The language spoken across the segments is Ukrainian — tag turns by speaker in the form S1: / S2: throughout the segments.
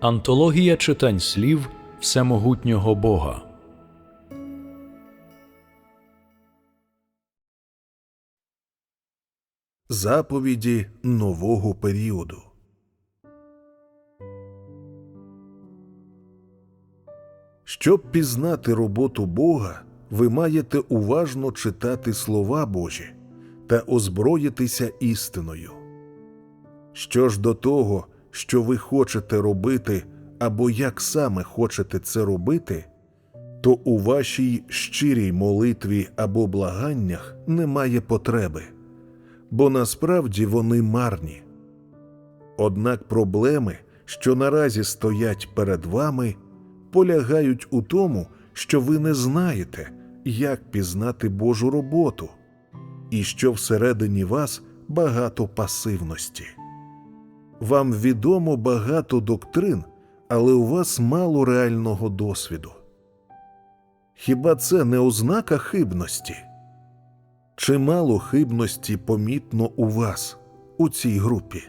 S1: Антологія читань слів Всемогутнього Бога.
S2: Заповіді нового періоду. Щоб пізнати роботу Бога, ви маєте уважно читати слова Божі та озброїтися істиною. Що ж до того, що ви хочете робити або як саме хочете це робити, то у вашій щирій молитві або благаннях немає потреби бо насправді вони марні. Однак проблеми, що наразі стоять перед вами, полягають у тому, що ви не знаєте, як пізнати Божу роботу, і що всередині вас багато пасивності. Вам відомо багато доктрин, але у вас мало реального досвіду. Хіба це не ознака хибності? Чимало хибності помітно у вас, у цій групі.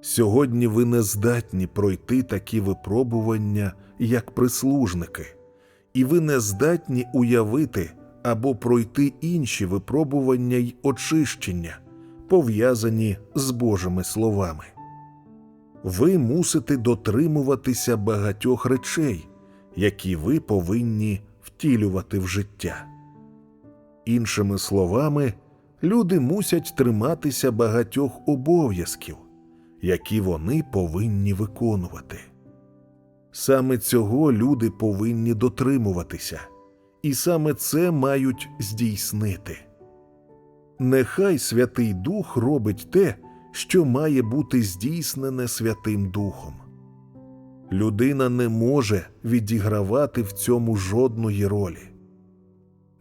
S2: Сьогодні ви не здатні пройти такі випробування, як прислужники, і ви не здатні уявити або пройти інші випробування й очищення, пов'язані з Божими словами. Ви мусите дотримуватися багатьох речей, які ви повинні втілювати в життя. Іншими словами, люди мусять триматися багатьох обов'язків, які вони повинні виконувати. Саме цього люди повинні дотримуватися, і саме це мають здійснити. Нехай Святий Дух робить те, що має бути здійснене Святим Духом. Людина не може відігравати в цьому жодної ролі.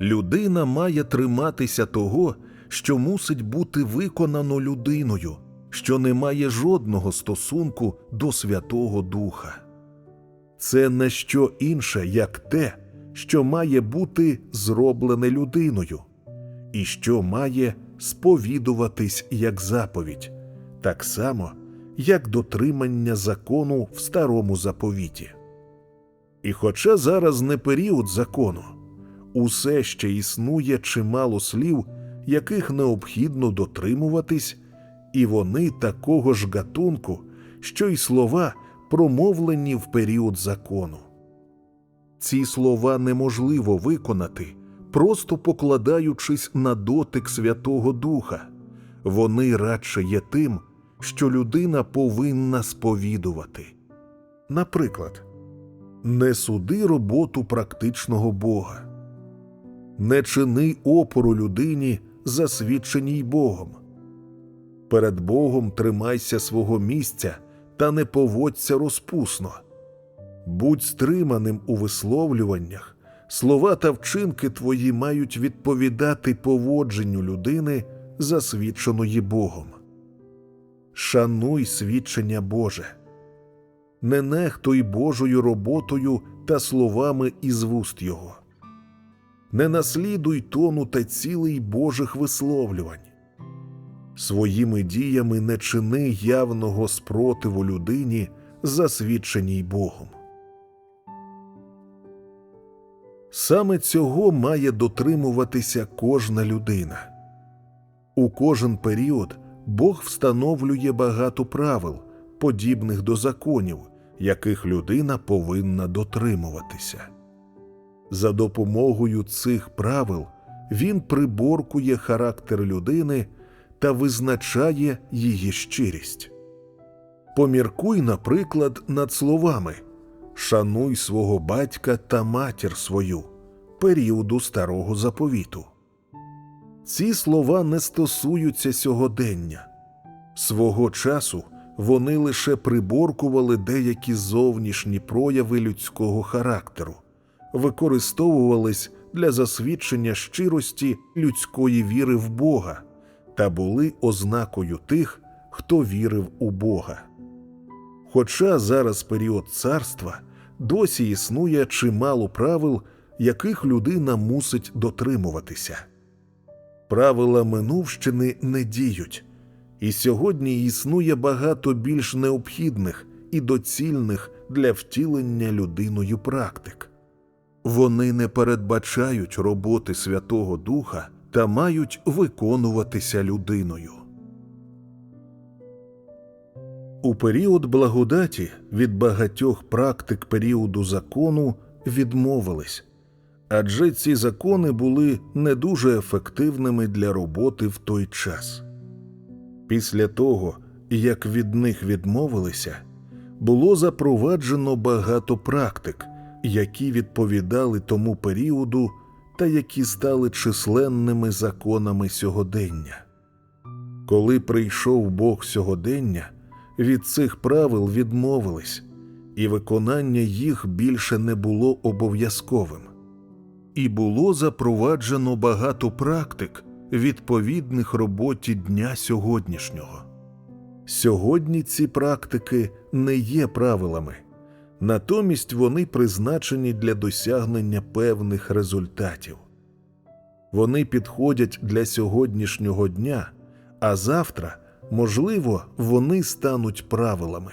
S2: Людина має триматися того, що мусить бути виконано людиною, що не має жодного стосунку до Святого Духа. Це не що інше, як те, що має бути зроблене людиною, і що має сповідуватись як заповідь, так само, як дотримання закону в старому заповіті. І хоча зараз не період закону, усе ще існує чимало слів, яких необхідно дотримуватись, і вони такого ж гатунку, що й слова, промовлені в період закону. Ці слова неможливо виконати, просто покладаючись на дотик Святого Духа. Вони радше є тим, що людина повинна сповідувати. Наприклад, не суди роботу практичного Бога не чини опору людині, засвідченій Богом. Перед Богом тримайся свого місця та не поводься розпусно. Будь стриманим у висловлюваннях, слова та вчинки твої мають відповідати поводженню людини, засвідченої Богом. Шануй свідчення Боже, не нехтуй Божою роботою та словами із вуст Його не наслідуй тону та цілий Божих висловлювань. Своїми діями не чини явного спротиву людині, засвідченій Богом. Саме цього має дотримуватися кожна людина. У кожен період Бог встановлює багато правил, подібних до законів, яких людина повинна дотримуватися. За допомогою цих правил він приборкує характер людини та визначає її щирість. Поміркуй, наприклад, над словами Шануй свого батька та матір свою періоду старого заповіту. Ці слова не стосуються сьогодення. Свого часу вони лише приборкували деякі зовнішні прояви людського характеру використовувались для засвідчення щирості людської віри в Бога та були ознакою тих, хто вірив у Бога. Хоча зараз період царства досі існує чимало правил, яких людина мусить дотримуватися. Правила минувщини не діють, і сьогодні існує багато більш необхідних і доцільних для втілення людиною практик. Вони не передбачають роботи Святого Духа та мають виконуватися людиною. У період благодаті від багатьох практик періоду закону відмовились, адже ці закони були не дуже ефективними для роботи в той час. Після того, як від них відмовилися, було запроваджено багато практик, які відповідали тому періоду та які стали численними законами сьогодення. Коли прийшов Бог сьогодення, від цих правил відмовились, і виконання їх більше не було обов'язковим. І було запроваджено багато практик, відповідних роботі дня сьогоднішнього. Сьогодні ці практики не є правилами, натомість вони призначені для досягнення певних результатів. Вони підходять для сьогоднішнього дня, а завтра, можливо, вони стануть правилами.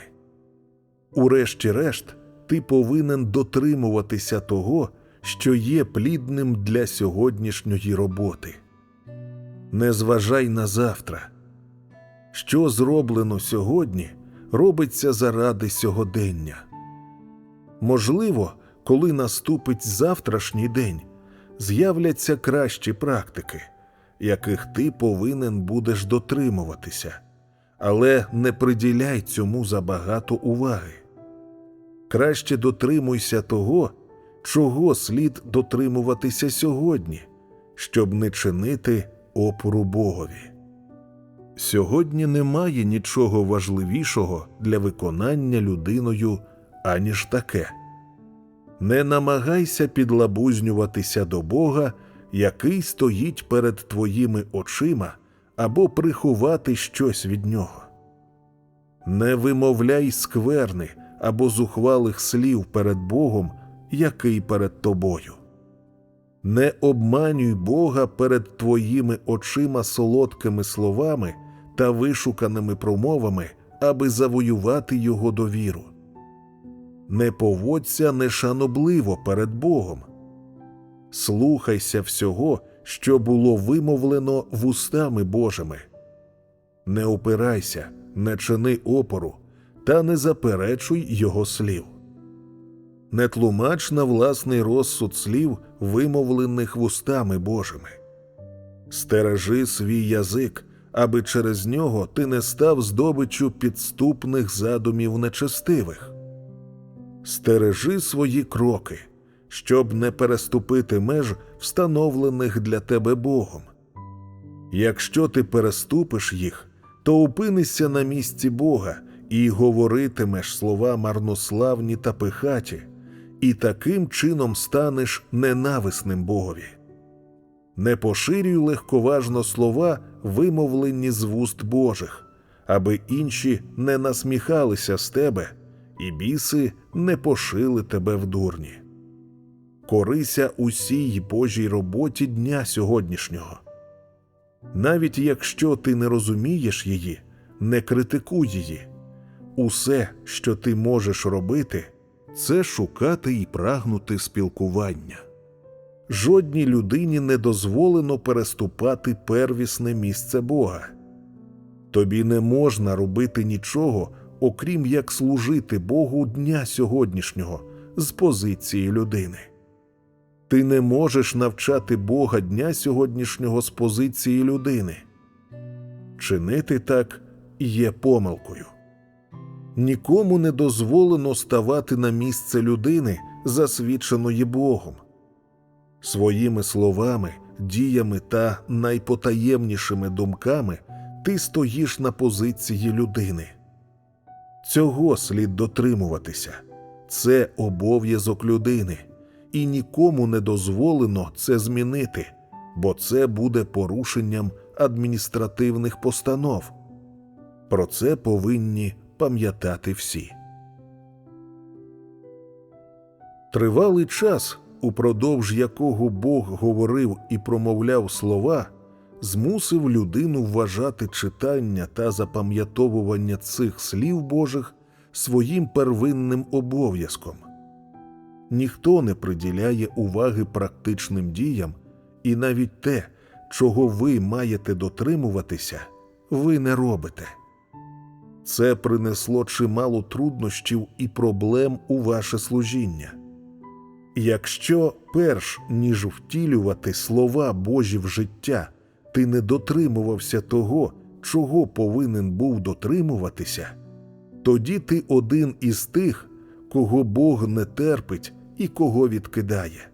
S2: Урешті-решт, ти повинен дотримуватися того, що є плідним для сьогоднішньої роботи. Не зважай на завтра. Що зроблено сьогодні, робиться заради сьогодення. Можливо, коли наступить завтрашній день, з'являться кращі практики, яких ти повинен будеш дотримуватися, але не приділяй цьому забагато уваги. Краще дотримуйся того, чого слід дотримуватися сьогодні, щоб не чинити опору Богові. Сьогодні немає нічого важливішого для виконання людиною, аніж таке. Не намагайся підлабузнюватися до Бога, який стоїть перед твоїми очима, або приховати щось від нього. Не вимовляй скверни або зухвалих слів перед Богом, який перед тобою. Не обманюй Бога перед твоїми очима солодкими словами та вишуканими промовами, аби завоювати Його довіру. Не поводься нешанобливо перед Богом. Слухайся всього, що було вимовлено вустами Божими. Не опирайся, не чини опору та не заперечуй Його слів. Не тлумач на власний розсуд слів, вимовлених вустами Божими. Стережи свій язик, аби через нього ти не став здобиччю підступних задумів нечестивих. Стережи свої кроки, щоб не переступити меж, встановлених для тебе Богом. Якщо ти переступиш їх, то опинишся на місці Бога і говоритимеш слова марнославні та пихаті, і таким чином станеш ненависним Богові. Не поширюй легковажно слова, вимовлені з вуст Божих, аби інші не насміхалися з тебе, і біси не пошили тебе в дурні. Корися усій Божій роботі дня сьогоднішнього. Навіть якщо ти не розумієш її, не критикуй її. Усе, що ти можеш робити, це шукати і прагнути спілкування. Жодній людині не дозволено переступати первісне місце Бога. Тобі не можна робити нічого, окрім як служити Богу дня сьогоднішнього з позиції людини. Ти не можеш навчати Бога дня сьогоднішнього з позиції людини. Чинити так є помилкою. Нікому не дозволено ставати на місце людини, засвідченої Богом. Своїми словами, діями та найпотаємнішими думками ти стоїш на позиції людини. Цього слід дотримуватися. Це обов'язок людини, і нікому не дозволено це змінити, бо це буде порушенням адміністративних постанов. Про це повинні пам'ятати всі. Тривалий час, упродовж якого Бог говорив і промовляв слова, змусив людину вважати читання та запам'ятовування цих слів Божих своїм первинним обов'язком. Ніхто не приділяє уваги практичним діям, і навіть те, чого ви маєте дотримуватися, ви не робите. Це принесло чимало труднощів і проблем у ваше служіння. Якщо перш ніж втілювати слова Божі в життя, ти не дотримувався того, чого повинен був дотримуватися, тоді ти один із тих, кого Бог не терпить і кого відкидає.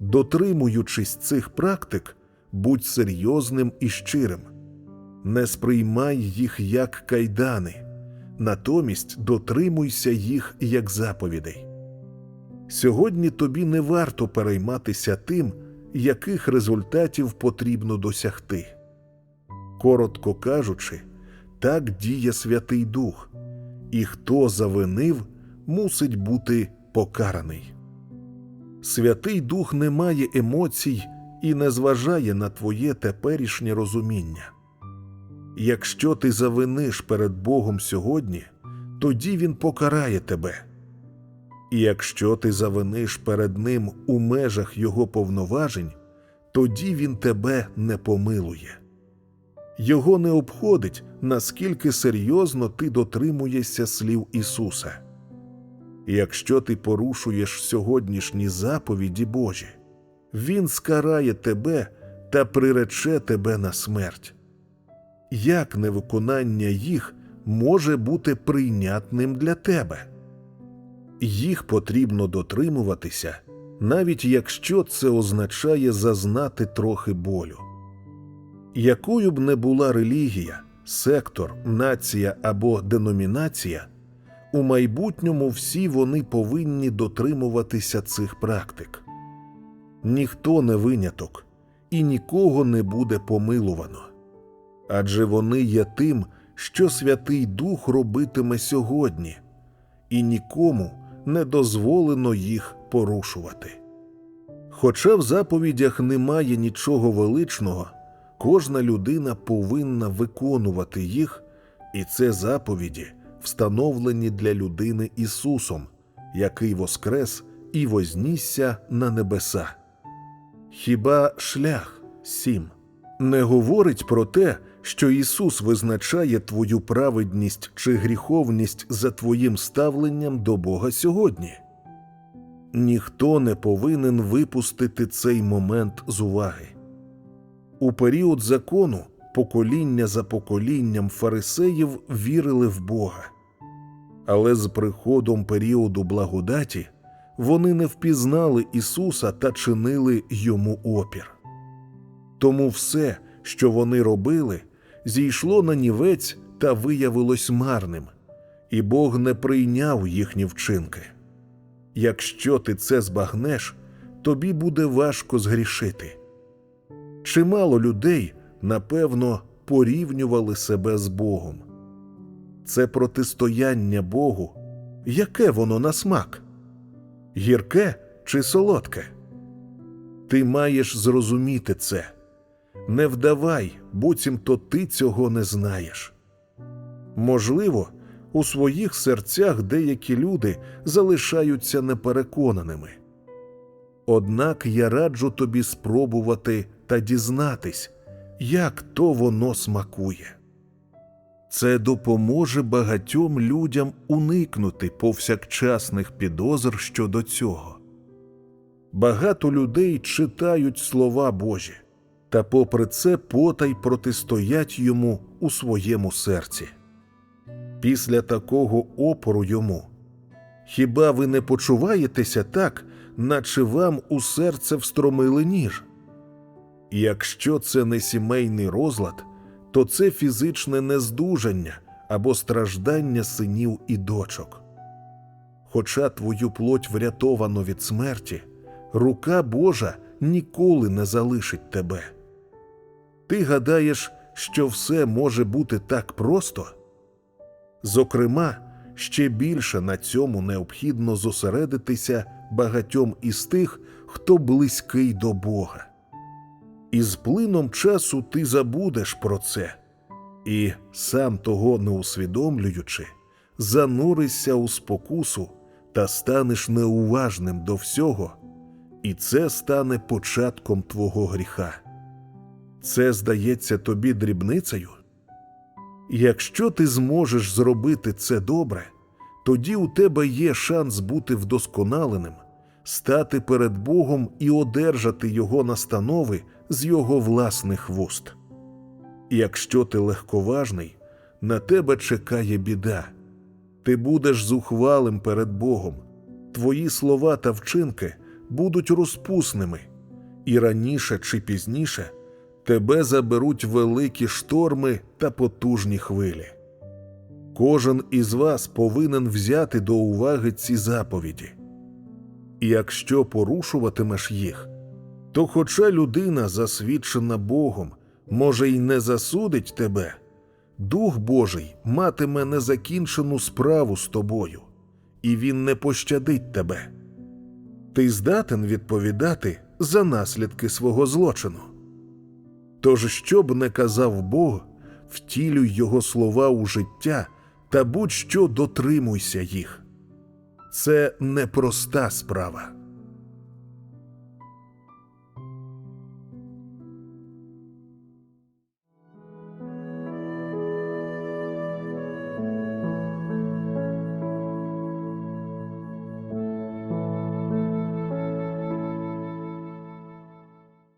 S2: Дотримуючись цих практик, будь серйозним і щирим, не сприймай їх як кайдани, натомість дотримуйся їх як заповідей. Сьогодні тобі не варто перейматися тим, яких результатів потрібно досягти. Коротко кажучи, так діє Святий Дух, і хто завинив, мусить бути покараний. Святий Дух не має емоцій і не зважає на твоє теперішнє розуміння. Якщо ти завиниш перед Богом сьогодні, тоді Він покарає тебе. І якщо ти завиниш перед Ним у межах Його повноважень, тоді Він тебе не помилує. Його не обходить, наскільки серйозно ти дотримуєшся слів Ісуса. Якщо ти порушуєш сьогоднішні заповіді Божі, Він скарає тебе та прирече тебе на смерть. Як невиконання їх може бути прийнятним для тебе? Їх потрібно дотримуватися, навіть якщо це означає зазнати трохи болю. Якою б не була релігія, сектор, нація або деномінація, у майбутньому всі вони повинні дотримуватися цих практик. Ніхто не виняток і нікого не буде помилувано. Адже вони є тим, що Святий Дух робитиме сьогодні, і нікому не дозволено їх порушувати. Хоча в заповідях немає нічого величного, кожна людина повинна виконувати їх, і це заповіді, встановлені для людини Ісусом, який воскрес і вознісся на небеса. Хіба шлях сім не говорить про те, що Ісус визначає твою праведність чи гріховність за твоїм ставленням до Бога сьогодні? Ніхто не повинен випустити цей момент з уваги. У період закону покоління за поколінням фарисеїв вірили в Бога, але з приходом періоду благодаті вони не впізнали Ісуса та чинили йому опір. Тому все, що вони робили, зійшло на нівець та виявилось марним, і Бог не прийняв їхні вчинки. Якщо ти це збагнеш, тобі буде важко згрішити. Чимало людей, напевно, порівнювали себе з Богом. Це протистояння Богу, яке воно на смак? Гірке чи солодке? Ти маєш зрозуміти це. Не вдавай, буцімто ти цього не знаєш. Можливо, у своїх серцях деякі люди залишаються непереконаними. Однак я раджу тобі спробувати та дізнатись, як то воно смакує. Це допоможе багатьом людям уникнути повсякчасних підозр щодо цього. Багато людей читають слова Божі, та попри це потай протистоять йому у своєму серці. Після такого опору йому, хіба ви не почуваєтеся так, наче вам у серце встромили ніж? Якщо це не сімейний розлад, то це фізичне нездужання або страждання синів і дочок. Хоча твою плоть врятовано від смерті, рука Божа ніколи не залишить тебе. Ти гадаєш, що все може бути так просто? Зокрема, ще більше на цьому необхідно зосередитися багатьом із тих, хто близький до Бога. І з плином часу ти забудеш про це, і, сам того не усвідомлюючи, зануришся у спокусу та станеш неуважним до всього, і це стане початком твого гріха. Це здається тобі дрібницею? Якщо ти зможеш зробити це добре, тоді у тебе є шанс бути вдосконаленим, стати перед Богом і одержати Його настанови з Його власних вуст. Якщо ти легковажний, на тебе чекає біда. Ти будеш зухвалим перед Богом, твої слова та вчинки будуть розпусними, і раніше чи пізніше тебе заберуть великі шторми та потужні хвилі. Кожен із вас повинен взяти до уваги ці заповіді. І якщо порушуватимеш їх, то, хоча людина, засвідчена Богом, може й не засудить тебе, Дух Божий матиме незакінчену справу з тобою, і він не пощадить тебе. Ти здатен відповідати за наслідки свого злочину. Тож, що б не казав Бог, втілюй його слова у життя та будь-що дотримуйся їх. Це непроста справа.